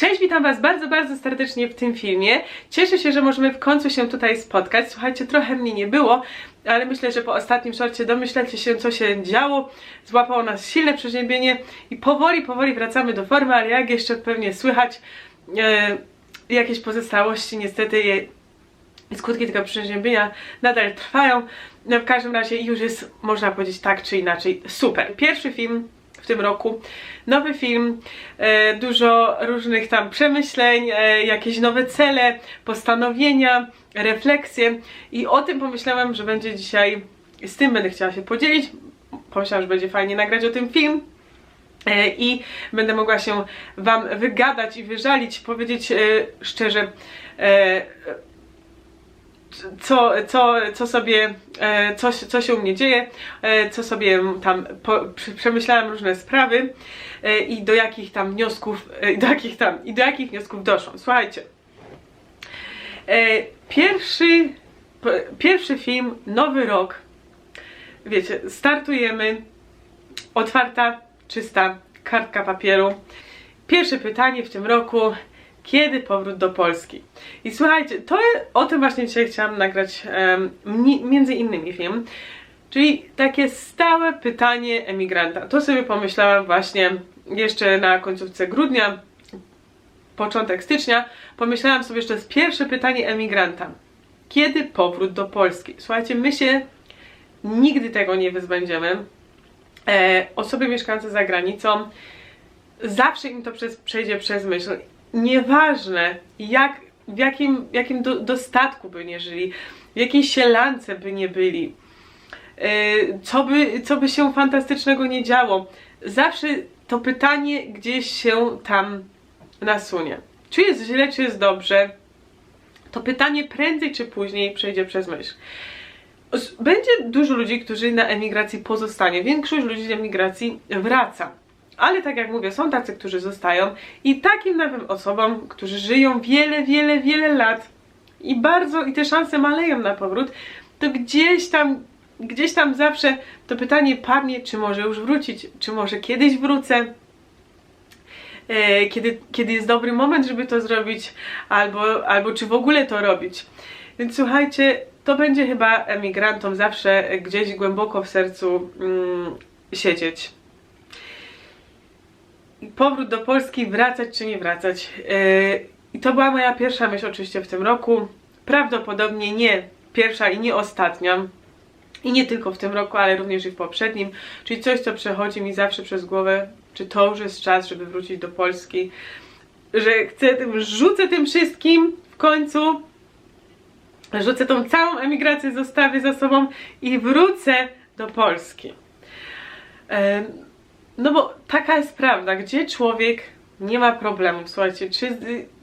Cześć, witam Was bardzo, bardzo serdecznie w tym filmie. Cieszę się, że możemy w końcu się tutaj spotkać. Słuchajcie, trochę mnie nie było, ale myślę, że po ostatnim szorcie domyślacie się, co się działo. Złapało nas silne przeziębienie i powoli, powoli wracamy do formy, ale jak jeszcze pewnie słychać, e, jakieś pozostałości niestety skutki tego przeziębienia nadal trwają. No, w każdym razie już jest, można powiedzieć tak czy inaczej, super. Pierwszy film w tym roku. Nowy film, e, dużo różnych tam przemyśleń, e, jakieś nowe cele, postanowienia, refleksje i o tym pomyślałam, że będzie dzisiaj, z tym będę chciała się podzielić. Pomyślałam, że będzie fajnie nagrać o tym film. E, I będę mogła się Wam wygadać i wyżalić, powiedzieć szczerze, co, co, co sobie, e, co, co się u mnie dzieje, e, co sobie tam po, przemyślałam różne sprawy e, i do jakich tam wniosków, do jakich tam, i do jakich wniosków doszłam. Słuchajcie, pierwszy, pierwszy film, nowy rok, wiecie, startujemy, otwarta, czysta kartka papieru. Pierwsze pytanie w tym roku, kiedy powrót do Polski? I słuchajcie, to o tym właśnie dzisiaj chciałam nagrać mni- między innymi film, czyli takie stałe pytanie emigranta. To sobie pomyślałam właśnie jeszcze na końcówce grudnia, początek stycznia, pomyślałam sobie, że to jest pierwsze pytanie emigranta. Kiedy powrót do Polski? Słuchajcie, my się nigdy tego nie wyzbędziemy. E, osoby mieszkające za granicą zawsze im to przez, przejdzie przez myśl. Nieważne, jak, w jakim, jakim do, dostatku by nie żyli, w jakiej sielance by nie byli, yy, co, by, co by się fantastycznego nie działo, zawsze to pytanie gdzieś się tam nasunie. Czy jest źle, czy jest dobrze, to pytanie prędzej czy później przejdzie przez myśl. Będzie dużo ludzi, którzy na emigracji pozostanie. Większość ludzi z emigracji wraca. Ale tak jak mówię, są tacy, którzy zostają i takim nawet osobom, którzy żyją wiele, wiele, wiele lat i bardzo, i te szanse maleją na powrót, to gdzieś tam, gdzieś tam zawsze to pytanie padnie, czy może już wrócić, czy może kiedyś wrócę, e, kiedy, kiedy jest dobry moment, żeby to zrobić, albo, albo czy w ogóle to robić. Więc słuchajcie, to będzie chyba emigrantom zawsze gdzieś głęboko w sercu mm, siedzieć. Powrót do Polski, wracać czy nie wracać. Yy, I to była moja pierwsza myśl oczywiście w tym roku. Prawdopodobnie nie pierwsza i nie ostatnia. I nie tylko w tym roku, ale również i w poprzednim. Czyli coś, co przechodzi mi zawsze przez głowę, czy to już jest czas, żeby wrócić do Polski. Że chcę tym, rzucę tym wszystkim w końcu. Rzucę tą całą emigrację, zostawię za sobą i wrócę do Polski. Em, no bo taka jest prawda, gdzie człowiek nie ma problemów, słuchajcie, czy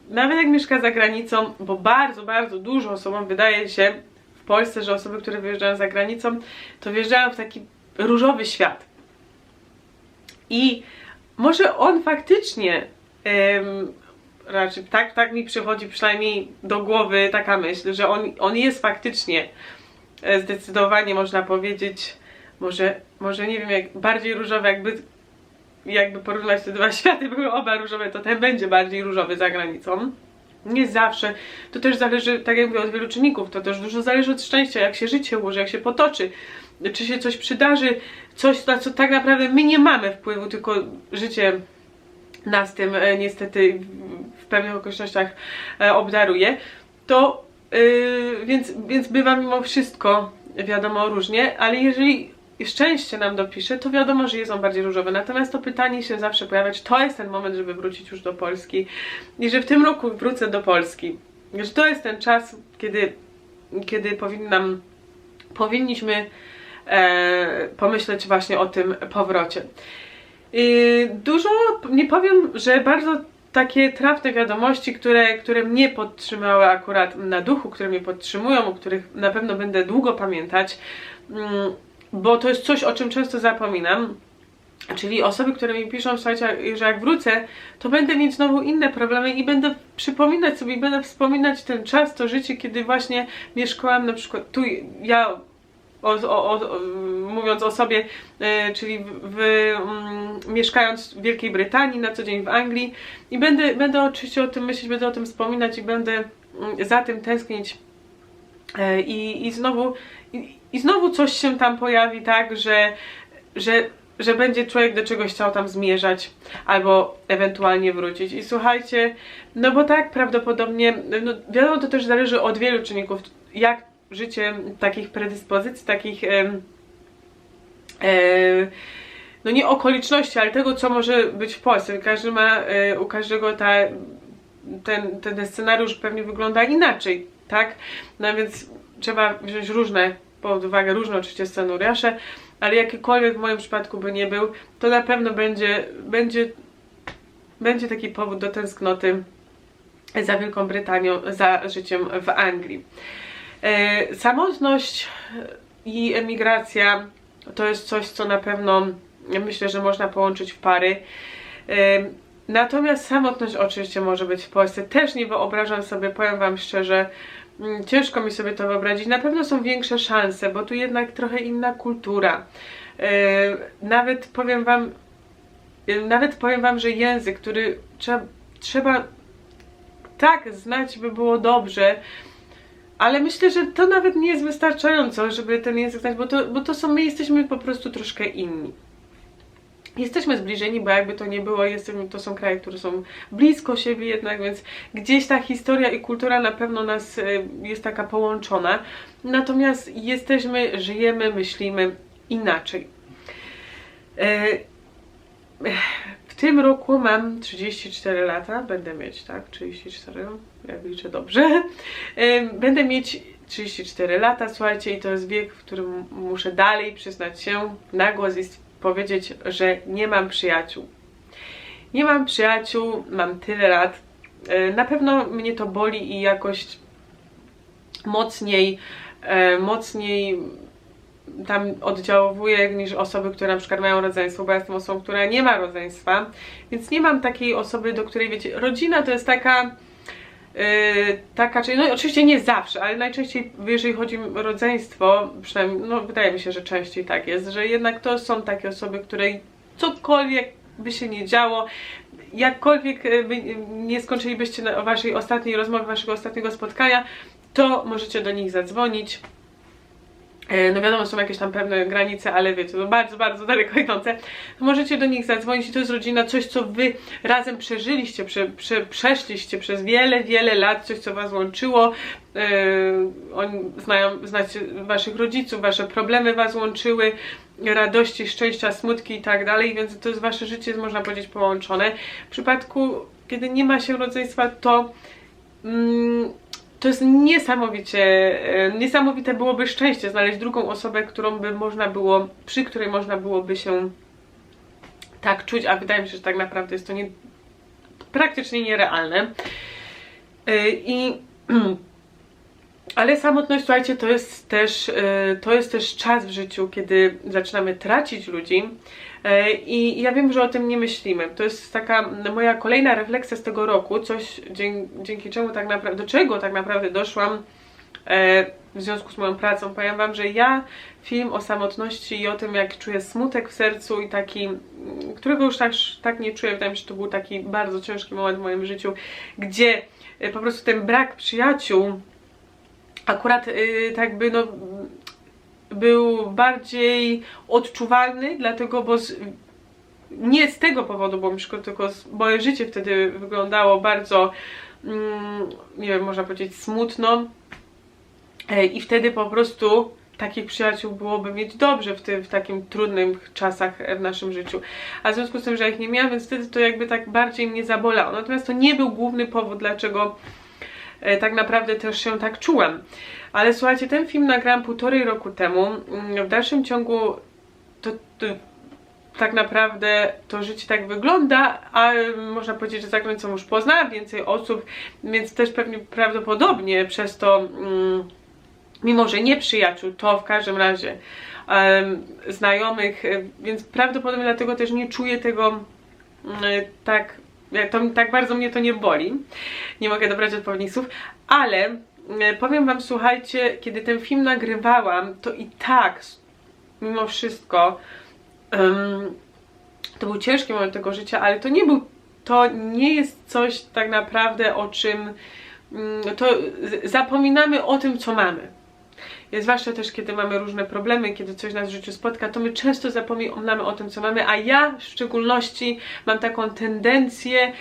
nawet jak mieszka za granicą, bo bardzo, bardzo dużo osobom wydaje się w Polsce, że osoby, które wyjeżdżają za granicą, to wjeżdżają w taki różowy świat. I może on faktycznie, raczej tak, tak mi przychodzi przynajmniej do głowy taka myśl, że on, on jest faktycznie e, zdecydowanie można powiedzieć, może, może nie wiem, jak bardziej różowy, jakby jakby porównać te dwa światy, były oba różowe, to ten będzie bardziej różowy za granicą. Nie zawsze. To też zależy, tak jak mówię, od wielu czynników. To też dużo zależy od szczęścia, jak się życie ułoży, jak się potoczy, czy się coś przydarzy, coś, na co tak naprawdę my nie mamy wpływu, tylko życie nas tym e, niestety w- pewnych okolicznościach e, obdaruje. To yy, więc, więc bywa mimo wszystko wiadomo różnie, ale jeżeli szczęście nam dopisze, to wiadomo, że on bardziej różowy. Natomiast to pytanie się zawsze pojawia, czy to jest ten moment, żeby wrócić już do Polski i że w tym roku wrócę do Polski. Że to jest ten czas, kiedy, kiedy powinnam, powinniśmy e, pomyśleć właśnie o tym powrocie. Yy, dużo, nie powiem, że bardzo takie trafne wiadomości, które, które mnie podtrzymały akurat na duchu, które mnie podtrzymują, o których na pewno będę długo pamiętać, mm, bo to jest coś, o czym często zapominam. Czyli osoby, które mi piszą, słuchajcie, że jak wrócę, to będę mieć znowu inne problemy i będę przypominać sobie, będę wspominać ten czas, to życie, kiedy właśnie mieszkałam na przykład tu, ja o, o, o, mówiąc o sobie, e, czyli w, w, mm, mieszkając w Wielkiej Brytanii, na co dzień w Anglii i będę, będę oczywiście o tym myśleć, będę o tym wspominać i będę mm, za tym tęsknić e, i, i znowu i, znowu coś się tam pojawi, tak, że, że że będzie człowiek do czegoś chciał tam zmierzać albo ewentualnie wrócić. I słuchajcie, no bo tak prawdopodobnie, no wiadomo, to też zależy od wielu czynników, jak życie takich predyspozycji, takich e, e, no nie okoliczności, ale tego, co może być w Polsce. Każdy ma, e, u każdego ta, ten, ten scenariusz pewnie wygląda inaczej, tak? No więc trzeba wziąć różne pod uwagę, różne oczywiście scenariusze, ale jakikolwiek w moim przypadku by nie był, to na pewno będzie, będzie, będzie taki powód do tęsknoty za Wielką Brytanią, za życiem w Anglii. E, samotność i emigracja to jest coś, co na pewno myślę, że można połączyć w pary. E, natomiast samotność oczywiście może być w Polsce. Też nie wyobrażam sobie, powiem Wam szczerze, ciężko mi sobie to wyobrazić. Na pewno są większe szanse, bo tu jednak trochę inna kultura. E, nawet powiem wam, e, nawet powiem wam, że język, który trzeba, trzeba tak znać, by było dobrze, ale myślę, że to nawet nie jest wystarczająco, żeby ten język znać, bo to, bo to są, my jesteśmy po prostu troszkę inni jesteśmy zbliżeni, bo jakby to nie było, jesteśmy, to są kraje, które są blisko siebie jednak, więc gdzieś ta historia i kultura na pewno nas e, jest taka połączona. Natomiast jesteśmy, żyjemy, myślimy inaczej. E, w tym roku mam 34 lata, będę mieć, tak, 34, jak liczę dobrze. E, będę mieć 34 lata, słuchajcie, i to jest wiek, w którym muszę dalej przyznać się na głos powiedzieć, że nie mam przyjaciół. Nie mam przyjaciół, mam tyle lat. E, na pewno mnie to boli i jakoś mocniej, e, mocniej tam oddziałuje niż osoby, które na przykład mają rodzeństwo, bo ja jestem osobą, która nie ma rodzeństwa, więc nie mam takiej osoby, do której wiecie, rodzina to jest taka taka, czyli no oczywiście nie zawsze, ale najczęściej jeżeli chodzi o rodzeństwo, przynajmniej, no wydaje mi się, że częściej tak jest, że jednak to są takie osoby, której cokolwiek by się nie działo, jakkolwiek by nie skończylibyście waszej ostatniej rozmowy, waszego ostatniego spotkania, to możecie do nich zadzwonić no wiadomo, są jakieś tam pewne granice, ale wiecie, to bardzo, bardzo daleko idące. Możecie do nich zadzwonić i to jest rodzina, coś co wy razem przeżyliście, prze, prze, przeszliście przez wiele, wiele lat, coś co was łączyło. Yy, oni znają, znacie waszych rodziców, wasze problemy was łączyły, radości, szczęścia, smutki i tak dalej, więc to jest wasze życie, jest można powiedzieć połączone. W przypadku, kiedy nie ma się rodzeństwa, to... Mm, to jest niesamowicie, e, niesamowite byłoby szczęście znaleźć drugą osobę, którą by można było, przy której można byłoby się tak czuć, a wydaje mi się, że tak naprawdę jest to nie, praktycznie nierealne. E, I ale samotność, słuchajcie, to jest też, e, to jest też czas w życiu, kiedy zaczynamy tracić ludzi, I ja wiem, że o tym nie myślimy. To jest taka moja kolejna refleksja z tego roku, coś dzięki, dzięki czemu tak naprawdę, do czego tak naprawdę doszłam e, w związku z moją pracą. Powiem Wam, że ja film o samotności i o tym, jak czuję smutek w sercu i taki, którego już tak, tak nie czuję, wydaje mi się, że to był taki bardzo ciężki moment w moim życiu, gdzie e, po prostu ten brak przyjaciół akurat tak by no był bardziej odczuwalny, dlatego, bo z, nie z tego powodu, bo tylko moje życie wtedy wyglądało bardzo, mm, nie wiem, można powiedzieć smutno e, i wtedy po prostu takich przyjaciół byłoby mieć dobrze w, tym, w takim trudnych czasach w naszym życiu. A w związku z tym, że ich nie miałam, więc wtedy to jakby tak bardziej mnie zabolało. Natomiast to nie był główny powód, dlaczego tak naprawdę też się tak czułam. Ale słuchajcie, ten film nagrałam półtorej roku temu. Mm, w dalszym ciągu to, to tak naprawdę to życie tak wygląda, a można powiedzieć, że za granicą już poznałam więcej osób, więc też pewnie prawdopodobnie przez to, mm, mimo że nie przyjaciół, to w każdym razie um, znajomych, więc prawdopodobnie dlatego też nie czuję tego um, tak, to, tak bardzo mnie to nie boli. Nie mogę dobrać odpowiednich słów, ale E, powiem wam, słuchajcie, kiedy ten film nagrywałam, to i tak mimo wszystko um, to był ciężki moment tego życia, ale to nie był, to nie jest coś tak naprawdę o czym um, to zapominamy o tym, co mamy. Zwłaszcza też, kiedy mamy różne problemy, kiedy coś nas w życiu spotka, to my często zapominamy o tym, co mamy, a ja w szczególności mam taką tendencję,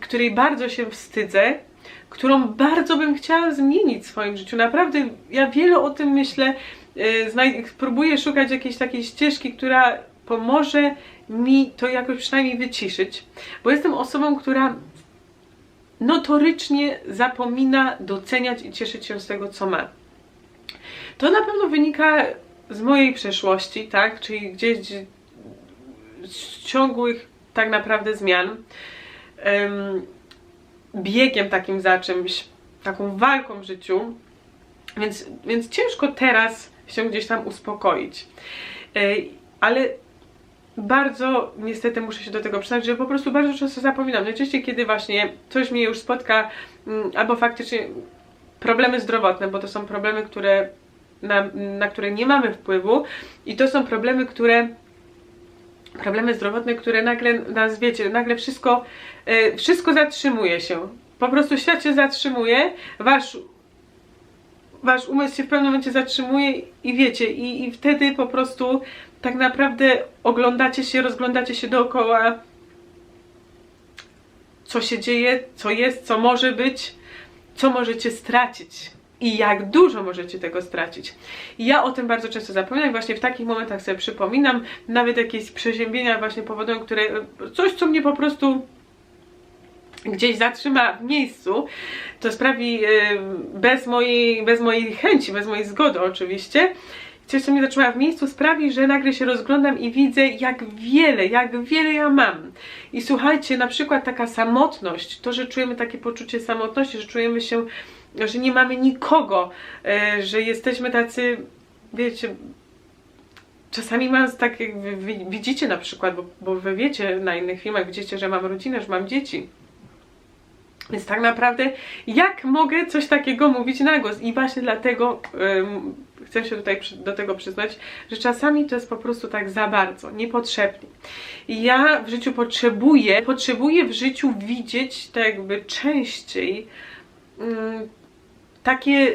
której bardzo się wstydzę, którą bardzo bym chciała zmienić w swoim życiu. Naprawdę, ja wiele o tym myślę, yy, próbuję szukać jakiejś takiej ścieżki, która pomoże mi to jakoś przynajmniej wyciszyć, bo jestem osobą, która notorycznie zapomina doceniać i cieszyć się z tego, co ma. To na pewno wynika z mojej przeszłości, tak? Czyli gdzieś z ciągłych tak naprawdę zmian. Um, biegiem takim za czymś, taką walką w życiu, więc, więc ciężko teraz się gdzieś tam uspokoić. Ale bardzo niestety muszę się do tego przyznać, że po prostu bardzo często zapominam. Najczęściej kiedy właśnie coś mnie już spotka, mm, albo faktycznie problemy zdrowotne, bo to są problemy, które na, na które nie mamy wpływu i to są problemy, które problemy zdrowotne, które nagle nas, wiecie, nagle wszystko, yy, wszystko zatrzymuje się. Po prostu świat się zatrzymuje, wasz, wasz umysł się w pewnym momencie zatrzymuje i wiecie, i, i wtedy po prostu tak naprawdę oglądacie się, rozglądacie się dookoła, co się dzieje, co jest, co może być, co możecie stracić i jak dużo możecie tego stracić. Ja o tym bardzo często zapominam, właśnie w takich momentach sobie przypominam, nawet jakieś przeziębienia właśnie powodują, które, coś co mnie po prostu gdzieś zatrzyma w miejscu, to sprawi y, bez mojej, bez mojej chęci, bez mojej zgody oczywiście, coś co mnie zatrzyma w miejscu sprawi, że nagle się rozglądam i widzę jak wiele, jak wiele ja mam. I słuchajcie, na przykład taka samotność, to, że czujemy takie poczucie samotności, że czujemy się że nie mamy nikogo, e, że jesteśmy tacy, wiecie, czasami mam tak, jak widzicie na przykład, bo, bo wy wiecie na innych filmach, widzicie, że mam rodzinę, że mam dzieci. Więc tak naprawdę, jak mogę coś takiego mówić na głos? I właśnie dlatego chcę się tutaj do tego przyznać, że czasami to jest po prostu tak za bardzo, niepotrzebnie. I ja w życiu potrzebuję, potrzebuję w życiu widzieć tak jakby częściej um, takie,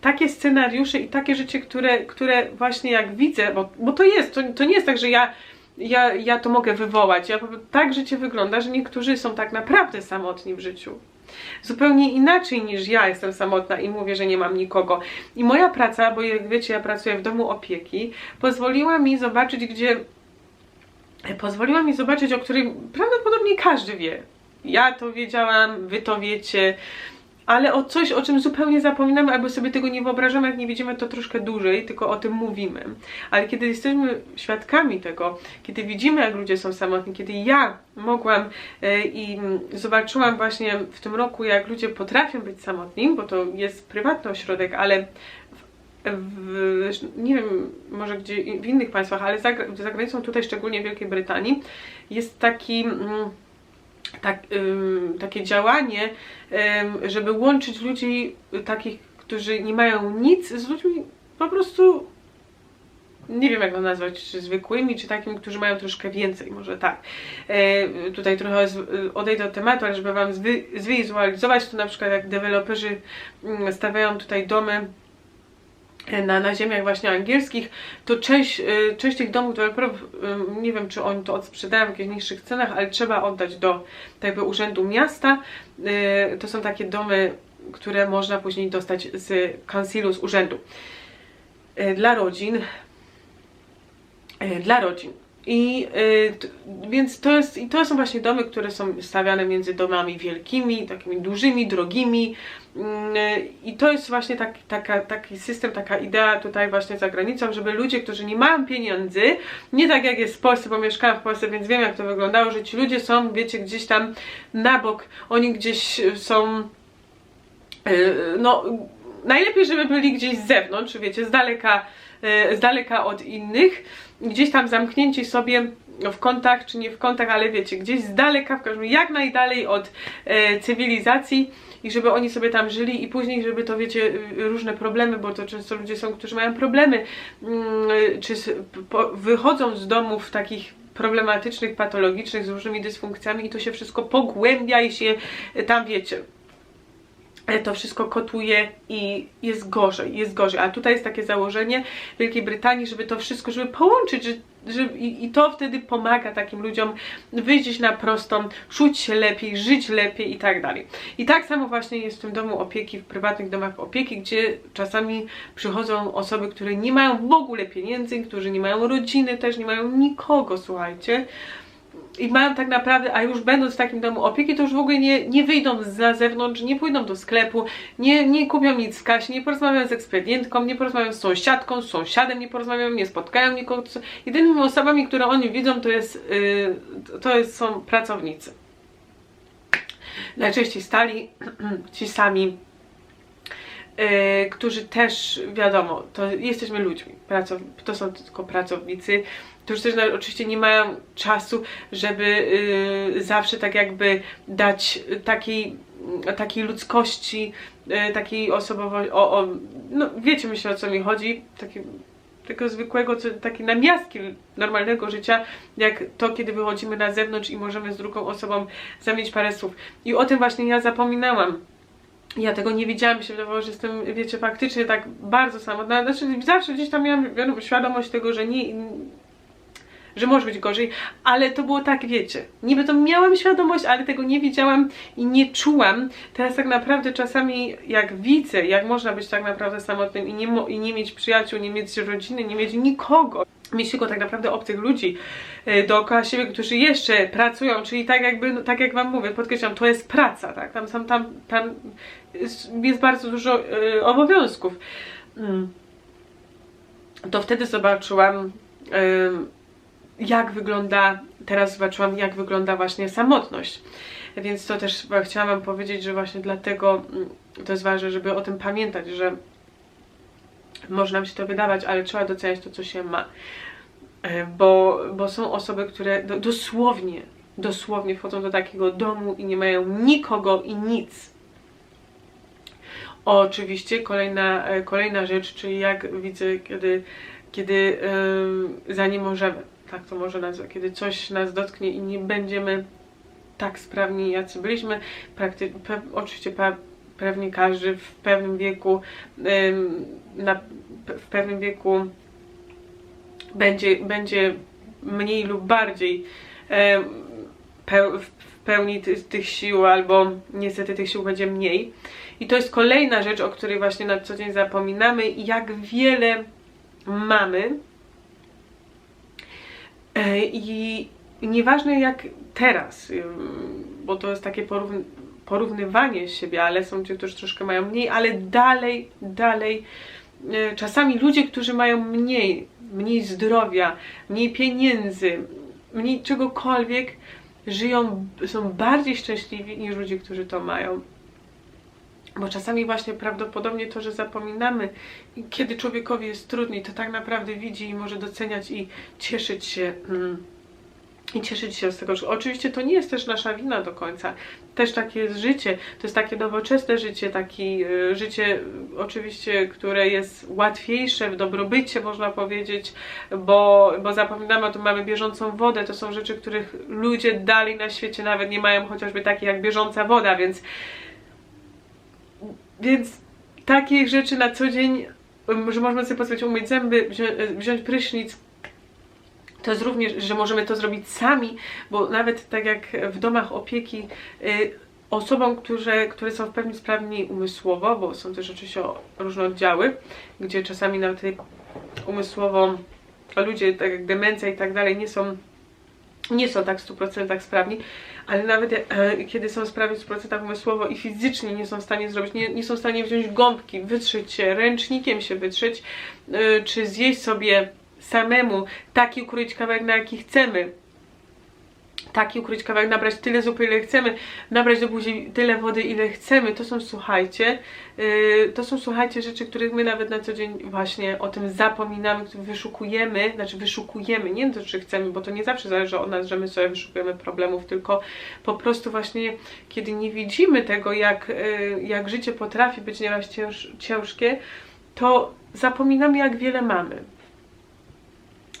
takie scenariusze i takie rzeczy, które, które właśnie jak widzę, bo, bo to jest, to, to nie jest tak, że ja ja, ja to mogę wywołać. Ja tak życie wygląda, że niektórzy są tak naprawdę samotni w życiu. Zupełnie inaczej niż ja jestem samotna i mówię, że nie mam nikogo. I moja praca, bo jak wiecie, ja pracuję w domu opieki, pozwoliła mi zobaczyć, gdzie. Pozwoliła mi zobaczyć, o której prawdopodobnie każdy wie. Ja to wiedziałam, wy to wiecie, ale o coś, o czym zupełnie zapominamy, albo sobie tego nie wyobrażamy, jak nie widzimy to troszkę dłużej, tylko o tym mówimy. Ale kiedy jesteśmy świadkami tego, kiedy widzimy, jak ludzie są samotni, kiedy ja mogłam e, i zobaczyłam właśnie w tym roku, jak ludzie potrafią być samotni, bo to jest prywatny ośrodek, ale w, nie wiem, może gdzie w innych państwach, ale za, za granicą, tutaj szczególnie w Wielkiej Brytanii, jest taki... Mm, tak, takie działanie, żeby łączyć ludzi takich, którzy nie mają nic z ludźmi po prostu nie wiem jak to nazwać, czy zwykłymi, czy takimi, którzy mają troszkę więcej, może tak. E, tutaj trochę odejdę od tematu, ale żeby Wam zwi zwizualizować, to na przykład jak deweloperzy mm, stawiają tutaj domy na, na ziemiach właśnie angielskich, to część, y, część tych domów deweloperów, y, nie wiem czy oni to odsprzedają w jakichś niższych cenach, ale trzeba oddać do tak urzędu miasta. Y, to są takie domy, które można później dostać z kansilu, z urzędu. Dla rodzin. Dla rodzin. I y, więc to jest, i to są właśnie domy, które są stawiane między domami wielkimi, takimi dużymi, drogimi. Y, I to jest właśnie tak, taka, taki system, taka idea tutaj właśnie za granicą, żeby ludzie, którzy nie mają pieniędzy, nie tak jak jest w Polsce, bo mieszkałam w Polsce, więc wiem jak to wyglądało, że ci ludzie są, wiecie, gdzieś tam na bok, oni gdzieś są, y, no najlepiej, żeby byli gdzieś z zewnątrz, wiecie, z daleka, y, z daleka od innych, gdzieś tam zamknięci sobie w kątach, czy nie w kątach, ale wiecie, gdzieś z daleka, w każdym jak najdalej od e, cywilizacji i żeby oni sobie tam żyli i później, żeby to wiecie, różne problemy, bo to często ludzie są, którzy mają problemy, mm, czy wychodzą z domów takich problematycznych, patologicznych, z różnymi dysfunkcjami i to się wszystko pogłębia i się tam wiecie, e, to wszystko kotuje i jest gorzej, jest gorzej. A tutaj jest takie założenie Wielkiej Brytanii, żeby to wszystko, żeby połączyć, że, że, i, to wtedy pomaga takim ludziom wyjść na prostą, czuć się lepiej, żyć lepiej i tak dalej. I tak samo właśnie jest w tym domu opieki, w prywatnych domach opieki, gdzie czasami przychodzą osoby, które nie mają w ogóle pieniędzy, którzy nie mają rodziny, też nie mają nikogo, słuchajcie i mają tak naprawdę, a już będąc w takim domu opieki, to już w ogóle nie, nie wyjdą na zewnątrz, nie pójdą do sklepu, nie, nie kupią nic w kasie, nie porozmawiają z ekspedientką, nie porozmawiają z sąsiadką, z sąsiadem nie porozmawiają, nie spotkają nikogo. Jedynymi osobami, które oni widzą, to, jest, yy, to jest, są pracownicy. Najczęściej stali ci sami e, którzy też, wiadomo, to jesteśmy ludźmi, pracow, to są tylko pracownicy, którzy też na- oczywiście nie mają czasu, żeby y, zawsze tak jakby dać takiej, takiej ludzkości, y, takiej osobowości, o, o, no wiecie myślę o co mi chodzi, taki, tego zwykłego, co, takiej namiastki normalnego życia, jak to, kiedy wychodzimy na zewnątrz i możemy z drugą osobą zamienić parę słów. I o tym właśnie ja zapominałam. Ja tego nie wiedziałam, mi się wydawało, że jestem, wiecie, faktycznie tak bardzo samotna. Znaczy, zawsze gdzieś tam miałam wiadomo, świadomość tego, że nie, że może być gorzej, ale to było tak, wiecie, niby to miałam świadomość, ale tego nie wiedziałam i nie czułam. Teraz tak naprawdę czasami jak widzę, jak można być tak naprawdę samotnym i nie, i nie mieć przyjaciół, nie mieć rodziny, nie mieć nikogo, mieć tylko tak naprawdę obcych ludzi y, dookoła siebie, którzy jeszcze pracują, czyli tak jakby, no, tak jak wam mówię, podkreślam, to jest praca, tak, tam, tam, tam, tam jest, bardzo dużo y, obowiązków. Mm. To wtedy zobaczyłam ym, jak wygląda, teraz zobaczyłam, jak wygląda właśnie samotność. Więc to też chciałam Wam powiedzieć, że właśnie dlatego mm, to jest ważne, żeby o tym pamiętać, że może nam się to wydawać, ale trzeba doceniać to, co się ma. E, Bo, bo są osoby, które do, dosłownie, dosłownie wchodzą do takiego domu i nie mają nikogo i nic. Oczywiście kolejna, e, kolejna rzecz, czyli jak widzę, kiedy, kiedy em, za nie możemy, tak to może nazwać, kiedy coś nas dotknie i nie będziemy tak sprawni, jacy byliśmy, prakty, oczywiście pe, pewnie każdy w pewnym wieku, em, na, w pewnym wieku będzie, będzie mniej lub bardziej peł, w pełni ty, tych sił, albo niestety tych sił będzie mniej. I to jest kolejna rzecz, o której właśnie na co dzień zapominamy, jak wiele mamy. E, I nieważne jak teraz, ym, bo to jest takie porówny, porównywanie siebie, ale są ci, którzy troszkę mają mniej, ale dalej, dalej. e, Czasami ludzie, którzy mają mniej, mniej zdrowia, mniej pieniędzy, mniej czegokolwiek, żyją, są bardziej szczęśliwi niż ludzie, którzy to mają. Bo czasami właśnie prawdopodobnie to, że zapominamy, kiedy człowiekowi jest trudniej, to tak naprawdę widzi i może doceniać i cieszyć się. Mm, I cieszyć się z tego, że oczywiście to nie jest też nasza wina do końca. Też takie jest życie. To jest takie nowoczesne życie, takie y, życie y, oczywiście, które jest łatwiejsze w dobrobycie, można powiedzieć, bo, bo zapominamy o tym, mamy bieżącą wodę. To są rzeczy, których ludzie dalej na świecie nawet nie mają, chociażby takie jak bieżąca woda, więc więc takich rzeczy na co dzień, że możemy sobie pozwolić umyć zęby, wzią- wziąć prysznic, to jest również, że możemy to zrobić sami, bo nawet tak jak w domach opieki y, osobom, które, które są w pełni sprawni umysłowo, bo są też oczywiście różne oddziały, gdzie czasami nawet umysłowo ludzie, tak jak demencja i tak dalej, nie są nie są tak w 100% sprawni, ale nawet e, kiedy są sprawni w 100% umysłowo i fizycznie nie są w stanie zrobić, nie, nie są w stanie wziąć gąbki, wytrzeć się, ręcznikiem się wytrzeć, e, czy zjeść sobie samemu taki ukroić kawałek, na jaki chcemy, taki ukryć kawałek, nabrać tyle zupy, ile chcemy, nabrać do buzi tyle wody, ile chcemy. To są, słuchajcie, yy, to są, słuchajcie, rzeczy, których my nawet na co dzień właśnie o tym zapominamy, wyszukujemy, znaczy wyszukujemy, nie to, czy chcemy, bo to nie zawsze zależy od nas, że my sobie wyszukujemy problemów, tylko po prostu właśnie, kiedy nie widzimy tego, jak, yy, jak życie potrafi być nieraz cięż, ciężkie, to zapominamy, jak wiele mamy.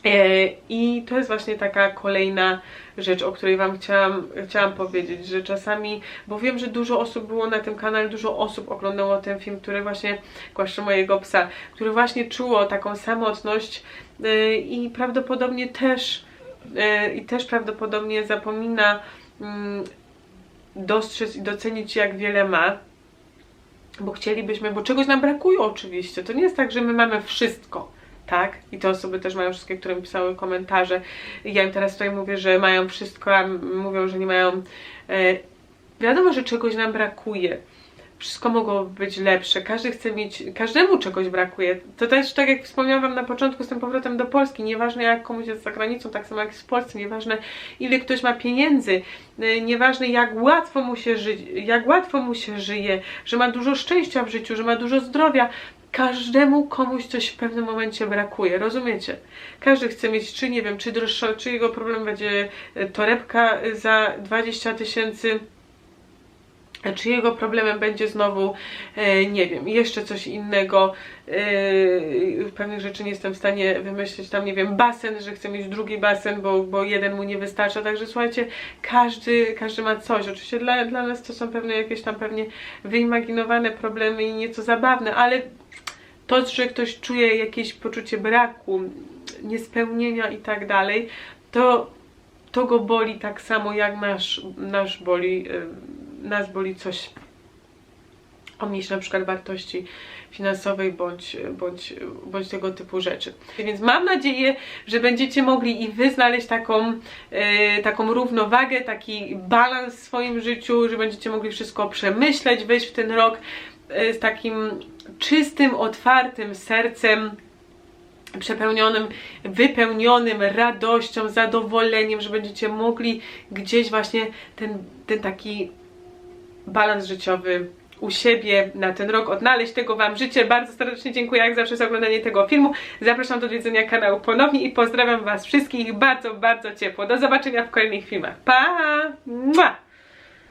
E, I to jest właśnie taka kolejna rzecz, o której Wam chciałam, chciałam powiedzieć, że czasami, bo wiem, że dużo osób było na tym kanale, dużo osób oglądało ten film, który właśnie, głaszczę mojego psa, który właśnie czuło taką samotność e, i prawdopodobnie też, e, i też prawdopodobnie zapomina mm, dostrzec i docenić, jak wiele ma bo chcielibyśmy, bo czegoś nam brakuje oczywiście. To nie jest tak, że my mamy wszystko, tak? I te osoby też mają wszystkie, które mi pisały komentarze. Ja im teraz tutaj mówię, że mają wszystko, a mówią, że nie mają. E, wiadomo, że czegoś nam brakuje. Wszystko mogło być lepsze, każdy chce mieć, każdemu czegoś brakuje. To też, tak jak wspomniałam Wam na początku, z tym powrotem do Polski, nieważne jak komuś jest za granicą, tak samo jak jest w Polsce, nieważne ile ktoś ma pieniędzy, yy, nieważne jak łatwo mu się żyje, jak łatwo mu się żyje, że ma dużo szczęścia w życiu, że ma dużo zdrowia, każdemu komuś coś w pewnym momencie brakuje, rozumiecie? Każdy chce mieć, czy nie wiem, czy droższa, czy jego problem będzie e, torebka za 20 tysięcy, czy jego problemem będzie znowu, e, nie wiem, jeszcze coś innego. E, pewnych rzeczy nie jestem w stanie wymyślić, tam nie wiem, basen, że chce mieć drugi basen, bo, bo jeden mu nie wystarcza. Także słuchajcie, każdy, każdy ma coś. Oczywiście dla, dla nas to są pewne jakieś tam pewnie wyimaginowane problemy i nieco zabawne, ale to, że ktoś czuje jakieś poczucie braku, niespełnienia i tak dalej, to, to go boli tak samo jak nasz, nasz boli, y, nas boli coś omniejsz na przykład wartości finansowej bądź, bądź, bądź tego typu rzeczy. Więc mam nadzieję, że będziecie mogli i wy znaleźć taką, e, taką równowagę, taki balans w swoim życiu, że będziecie mogli wszystko przemyśleć, wejść w ten rok z takim czystym, otwartym sercem, przepełnionym, wypełnionym radością, zadowoleniem, że będziecie mogli gdzieś właśnie ten, ten taki balans życiowy u siebie na ten rok odnaleźć. Tego Wam życzę. Bardzo serdecznie dziękuję jak zawsze za oglądanie tego filmu. Zapraszam do odwiedzenia kanału ponownie i pozdrawiam Was wszystkich bardzo, bardzo ciepło. Do zobaczenia w kolejnych filmach. Pa! Mua!